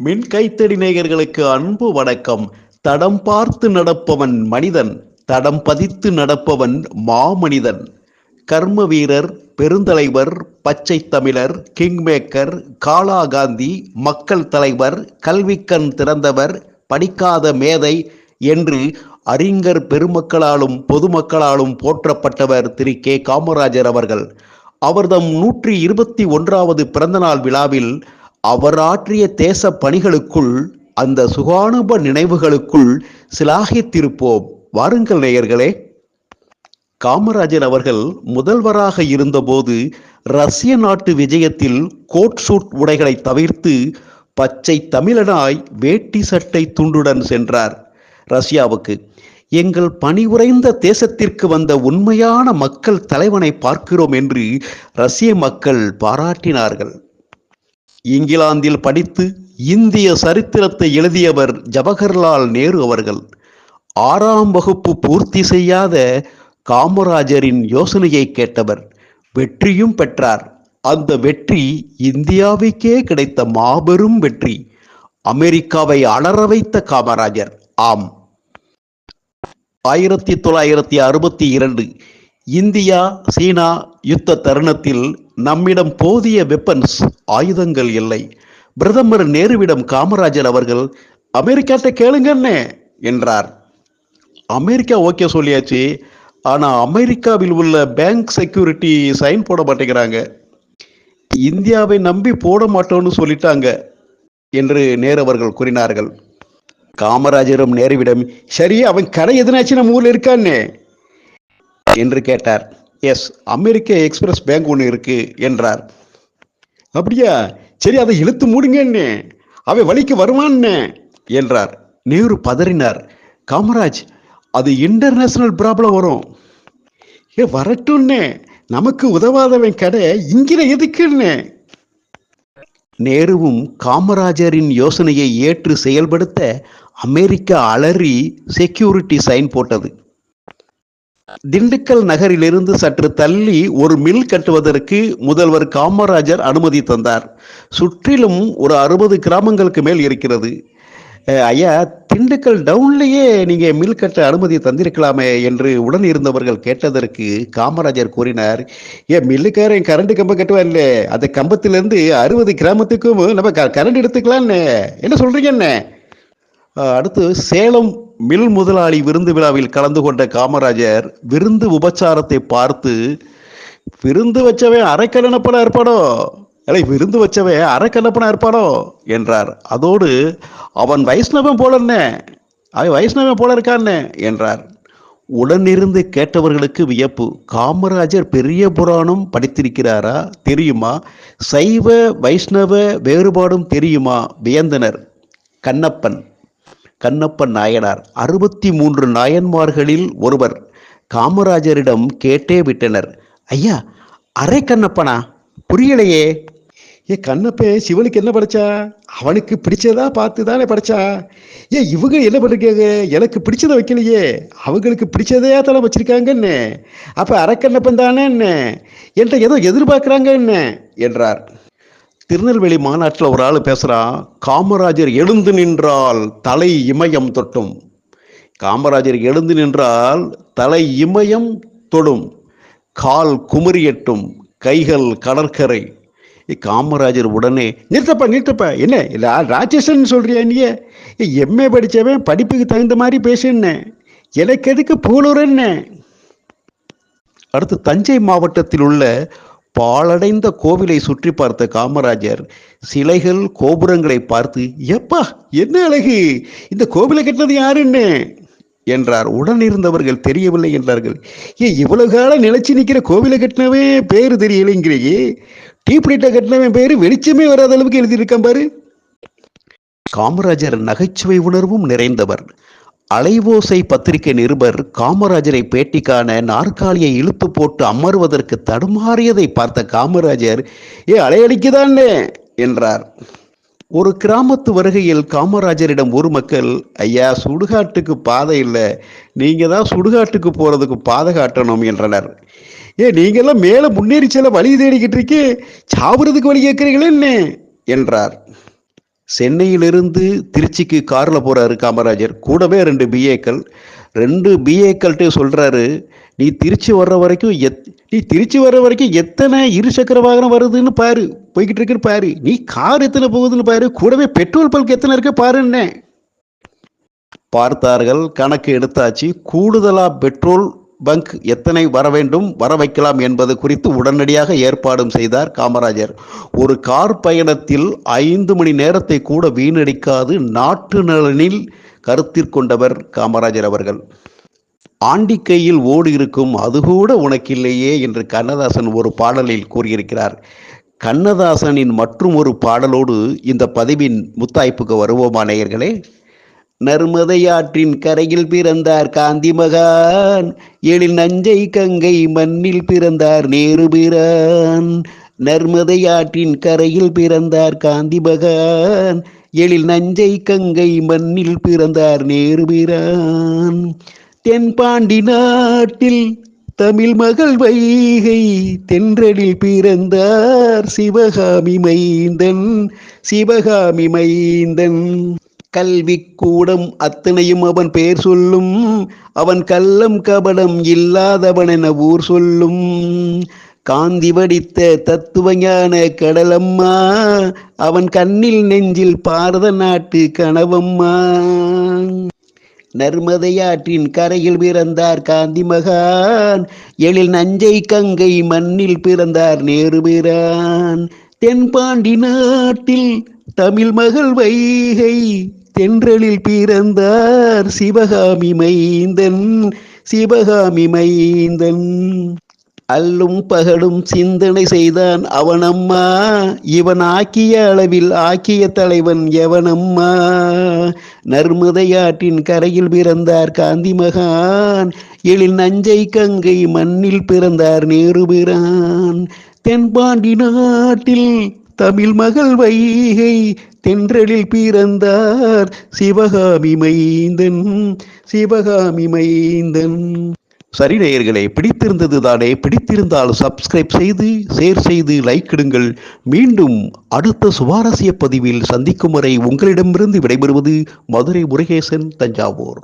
மின் கைத்தடி நேயர்களுக்கு அன்பு வணக்கம். தடம் பார்த்து நடப்பவன் மனிதன் தடம் பதித்து நடப்பவன் மாமனிதன். கர்ம வீரர் பெருந்தலைவர் பச்சை தமிழர் கிங்மேக்கர் காலா காந்தி மக்கள் தலைவர் கல்விக்கண் திறந்தவர் படிக்காத மேதை என்று அறிஞர் பெருமக்களாலும் பொதுமக்களாலும் போற்றப்பட்டவர் திரு கே. காமராஜர் அவர்கள். அவர்தம் நூற்றி இருபத்தி ஒன்றாவது பிறந்தநாள் விழாவில் அவர் ஆற்றிய தேச பணிகளுக்குள் அந்த சுகானுப நினைவுகளுக்குள் சிலாகித்திருப்போம். வாருங்கள் நேயர்களே. காமராஜர் அவர்கள் முதல்வராக இருந்தபோது ரஷ்ய நாட்டு விஜயத்தில் கோட் சூட் உடைகளை தவிர்த்து பச்சை தமிழனாய் வேட்டி சட்டை துண்டுடன் சென்றார். ரஷ்யாவுக்கு எங்கள் பணிவுரைந்த தேசத்திற்கு வந்த உண்மையான மக்கள் தலைவனை பார்க்கிறோம் என்று ரஷ்ய மக்கள் பாராட்டினார்கள். இங்கிலாந்தில் படித்து இந்திய சரித்திரத்தை எழுதியவர் ஜவஹர்லால் நேரு அவர்கள். ஆறாம் வகுப்பு பூர்த்தி செய்யாத காமராஜரின் யோசனையை கேட்டவர் வெற்றியும் பெற்றார். அந்த வெற்றி இந்தியாவுக்கே கிடைத்த மாபெரும் வெற்றி. அமெரிக்காவை அலற வைத்த காமராஜர். ஆம். ஆயிரத்தி தொள்ளாயிரத்தி அறுபத்தி இரண்டு இந்தியா சீனா யுத்த தருணத்தில் நம்மிடம் போதிய வெப்பன்ஸ் ஆயுதங்கள் இல்லை. பிரதமர் நேருவிடம் காமராஜர் அவர்கள் அமெரிக்காட்ட கேளுங்கண்ணே என்றார். அமெரிக்கா ஓகே சொல்லியாச்சு. ஆனால் அமெரிக்காவில் உள்ள பேங்க் செக்யூரிட்டி சைன் போட மாட்டேங்கிறாங்க. இந்தியாவை நம்பி போட மாட்டோம்னு சொல்லிட்டாங்க என்று நேரு அவர்கள் கூறினார்கள். காமராஜரும் நேருவிடம் சரி அவன் கடை எதனாச்சு? நம்ம ஊரில் இருக்கான்னு என்று கேட்டார். எஸ் அமெரிக்க எக்ஸ்பிரஸ் பேங்க் ஒன்று இருக்கு என்றார். அப்படியா? சரி அதை இழுத்து மூடுங்கன்னு அவன் வழிக்கு வருவான்னு என்றார். நேரு பதறினார். காமராஜ் அது இன்டர்நேஷனல் ப்ராப்ளம் வரும். ஏ வரட்டும்னு நமக்கு உதவாதவன் கடை இங்கே எதுக்குன்னு நேருவும் காமராஜரின் யோசனையை ஏற்று செயல்படுத்த அமெரிக்கா அலறி செக்யூரிட்டி சைன் போட்டது. திண்டுக்கல் நகரிலிருந்து சற்று தள்ளி ஒரு மில் கட்டுவதற்கு முதல்வர் காமராஜர் அனுமதி தந்தார். சுற்றிலும் ஒரு அறுபது கிராமங்களுக்கு மேல் இருக்கிறது. ஐயா திண்டுக்கல் டவுன்லேயே நீங்க மில் கட்ட அனுமதி தந்திருக்கலாமே என்று உடன் இருந்தவர்கள் கேட்டதற்கு காமராஜர் கூறினார் ஏன் மில்லுக்காரன் கரண்ட் கம்பம் கட்டுவார்ல அந்த கம்பத்திலிருந்து அறுபது கிராமத்துக்கும் நம்ம க- கரண்ட் எடுத்துக்கலான்னு என்ன சொல்றீங்க என்ன? அடுத்து சேலம் மில் முதலாளி விருந்து விழாவில் கலந்து கொண்ட காமராஜர் விருந்து உபச்சாரத்தை பார்த்து விருந்து வச்சவன் அரைக்கலனப்பனா இருப்பானோ இல்லை விருந்து வச்சவன் அரைக்கலப்பனா இருப்பானோ என்றார். அதோடு அவன் வைஷ்ணவன் போலன்னே அவன் வைஷ்ணவன் போல இருக்கான்னு என்றார். உடனிருந்து கேட்டவர்களுக்கு வியப்பு. காமராஜர் பெரிய புராணம் படித்திருக்கிறாரா? தெரியுமா? சைவ வைஷ்ணவ வேறுபாடும் தெரியுமா? வியந்தனர். கண்ணப்பன் கண்ணப்பன் நாயனார். அறுபத்தி மூன்று நாயன்மார்களில் ஒருவர் காமராஜரிடம் கேட்டே விட்டனர். ஐயா அரை கண்ணப்பனா? புரியலையே. ஏ கண்ணப்பே சிவனுக்கு என்ன படிச்சா? அவனுக்கு பிடிச்சதா பார்த்து தானே படிச்சா. ஏ இவங்க என்ன பண்ணிருக்காங்க? எனக்கு பிடிச்சதை வைக்கலையே. அவங்களுக்கு பிடிச்சதையா தலை வச்சிருக்காங்கன்னு. அப்போ அரக்கண்ணப்பன் தானே? என்ன என்கிட்ட ஏதோ எதிர்பார்க்குறாங்க என்ன என்றார். திருநெல்வேலி மாநாட்டில் ஒரு ஆள் பேசுகிறான் காமராஜர் எழுந்து நின்றால் தலை இமயம் தொட்டும். காமராஜர் எழுந்து நின்றால் தலை இமயம் தொடும். கால் குமரியட்டும் கைகள் கடற்கரை. காமராஜர் உடனே நிறுத்தப்பா நிறுத்தப்பா என்ன இல்லை ராட்சசன் சொல்கிறியா நீ எம்ஏ படித்தவன் படிப்புக்கு தகுந்த மாதிரி பேசுன்னு எனக்கு எதுக்கு பூலூர் என்ன? அடுத்து தஞ்சை மாவட்டத்தில் உள்ள பாழடைந்த கோவிலை சுற்றி பார்த்த காமராஜர் சிலைகள் கோபுரங்களை பார்த்து எப்பா என்ன அழகு? இந்த கோவிலை கட்டினது யாருன்னு என்றார். உடன் இருந்தவர்கள் தெரியவில்லை என்றார்கள். ஏ இவ்வளவு காலம் நிலைச்சி நிற்கிற கோவிலை கட்டினவே பேரு தெரியலைங்கிறீங்க டீப்லைட்டை கட்டினவன் பேரு வெளிச்சமே வராத அளவுக்கு எழுதியிருக்கான் பாரு. காமராஜர் நகைச்சுவை உணர்வும் நிறைந்தவர். அலைவோசை பத்திரிகை நிருபர் காமராஜரை பேட்டிக்கான நாற்காலியை இழுத்து போட்டு அமர்வதற்கு தடுமாறியதை பார்த்த காமராஜர் ஏ அலையடிக்குதானே என்றார். ஒரு கிராமத்து வருகையில் காமராஜரிடம் ஒரு மக்கள் ஐயா சுடுகாட்டுக்கு பாதை இல்லை. நீங்கள் தான் சுடுகாட்டுக்கு போகிறதுக்கு பாதை காட்டணும் என்றனர். ஏ நீங்கள்லாம் மேலே முன்னேறி செல்ல வழி தேடிக்கிட்டு இருக்கே. சாவுறதுக்கு வழி கேட்குறீங்களே என்ன? என்றார். சென்னையிலிருந்து திருச்சிக்கு காரில் போகிறாரு காமராஜர். கூடவே ரெண்டு பிஏக்கள் ரெண்டு பிஏக்கள்கிட்ட சொல்கிறாரு நீ திருச்சி வர்ற வரைக்கும் எத் நீ திருச்சி வர்ற வரைக்கும் எத்தனை இருசக்கர வாகனம் வருதுன்னு பாரு. போய்கிட்டு இருக்குன்னு பாரு. நீ கார் எத்தனை போகுதுன்னு பாரு. கூடவே பெட்ரோல் பல்க் எத்தனை இருக்கு பாருன்னே. பார்த்தார்கள். கணக்கு எடுத்தாச்சு. கூடுதலாக பெட்ரோல் பங்க் எத்தனை வர வேண்டும் வர வைக்கலாம் என்பது குறித்து உடனடியாக ஏற்பாடும் செய்தார் காமராஜர். ஒரு கார் பயணத்தில் ஐந்து மணி நேரத்தை கூட வீணடிக்காது நாட்டு நலனில் கருத்திற்கொண்டவர் காமராஜர் அவர்கள். ஆண்டி கையில் ஓடு இருக்கும் அது கூட உனக்கில்லையே என்று கண்ணதாசன் ஒரு பாடலில் கூறியிருக்கிறார். கண்ணதாசனின் மற்றும் ஒரு பாடலோடு இந்த பதிவின் முத்தாய்ப்புக்கு வருவோமா நேயர்களே? நர்மதையாற்றின் கரையில் பிறந்தார் காந்தி மகான் எழில் நஞ்சை கங்கை மண்ணில் பிறந்தார் நேரு பிரான் நர்மதையாற்றின் கரையில் பிறந்தார் காந்தி மகான் எழில் நஞ்சை கங்கை மண்ணில் பிறந்தார் நேரு பிரான் தென்பாண்டி நாட்டில் தமிழ் மகள் வைகை தென்றலில் பிறந்தார் சிவகாமி மைந்தன். சிவகாமி மைந்தன். கல்வி கூடம் அத்தனையும் அவன் பெயர் சொல்லும். அவன் கள்ளம் கபடம் இல்லாதவன் என ஊர் சொல்லும். காந்தி வடித்த தத்துவஞான கடலம்மா அவன் கண்ணில் நெஞ்சில் பாரத நாட்டு கனவம்மா. நர்மதையாற்றின் கரையில் பிறந்தார் காந்தி மகான். எழில் நஞ்சை கங்கை மண்ணில் பிறந்தார் நேருபிரான் தென்பாண்டி நாட்டில் தமிழ் மகள் வைகை. தென்றலில் பிறந்தார் சிவகாமி மைந்தன் சிவகாமி மைந்தன் அல்லும் பகலும் சிந்தனை செய்தான் அவனம்மா இவன் ஆக்கிய அளவில் ஆக்கிய தலைவன் எவனம்மா. நர்மதையாற்றின் கரையில் பிறந்தார் காந்தி மகான் எழில் நஞ்சை கங்கை மண்ணில் பிறந்தார் நேருபிரான். தென்பாண்டி நாட்டில் தமிழ் மகள் வைகை தென்றலில் பிறந்தார் சிவகாமி மைந்தன் சிவகாமி மைந்தன் சரி நேயர்களே பிடித்திருந்தது தானே பிடித்திருந்தால் சப்ஸ்கிரைப் செய்து ஷேர் செய்து லைக் இடுங்கள். மீண்டும் அடுத்த சுவாரஸ்ய பதிவில் சந்திக்கும் வரை உங்களிடமிருந்து விடைபெறுவது மதுரை முருகேசன் தஞ்சாவூர்.